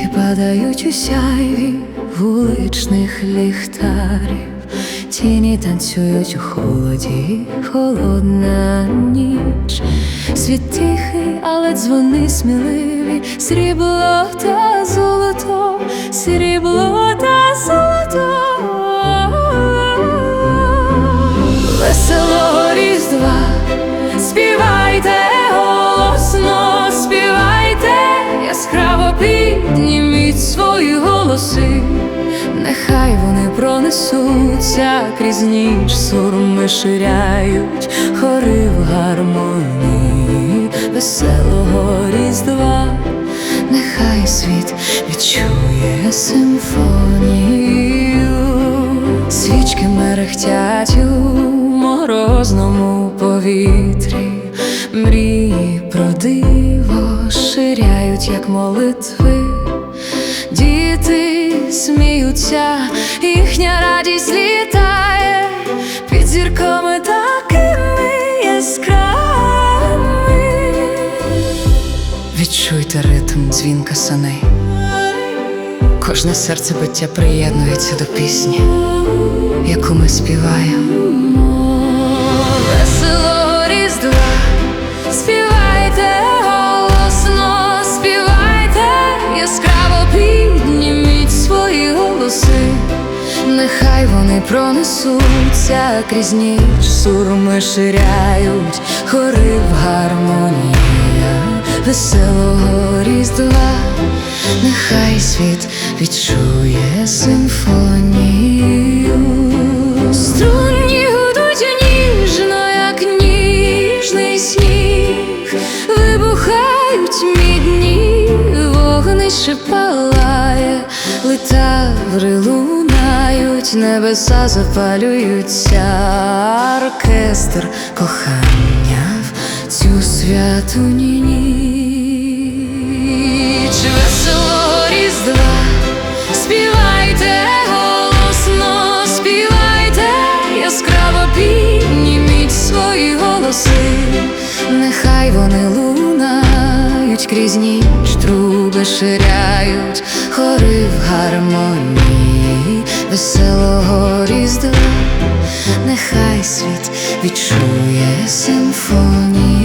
падають у сяйві вуличних ліхтарів, тіні танцюють у холоді, холодна ніч, світ тихий, але дзвони сміливі, срібло та золото, срібло та золото. Веселого різдва, співайте свої голоси, нехай вони пронесуться крізь ніч, сурми ширяють, хори в гармонії веселого різдва, нехай світ відчує симфонію. Свічки мерехтять у морозному повітрі, мрії про диво ширяють, як молитви. Діти сміються, їхня радість літає під зірками такими яскравими. Відчуйте ритм дзвінка саней. Кожне серце биття приєднується до пісні, яку ми співаємо. Веселого різдва, співайте вони пронесуться крізь ніч, сурми ширяють, хори в гармонії. Веселого різдва, нехай світ відчує симфонію. Струнні гудуть ніжно, як ніжний сніг, вибухають мідні, вогнище палає, литаври лунають, небеса запалюються, оркестр кохання в цю святу ніч. Веселого різдва, співайте голосно, співайте, яскраво підніміть свої голоси, нехай вони лунають крізь ніч, труби ширяють, хори в гармонії веселого різдва, нехай світ відчує симфонію.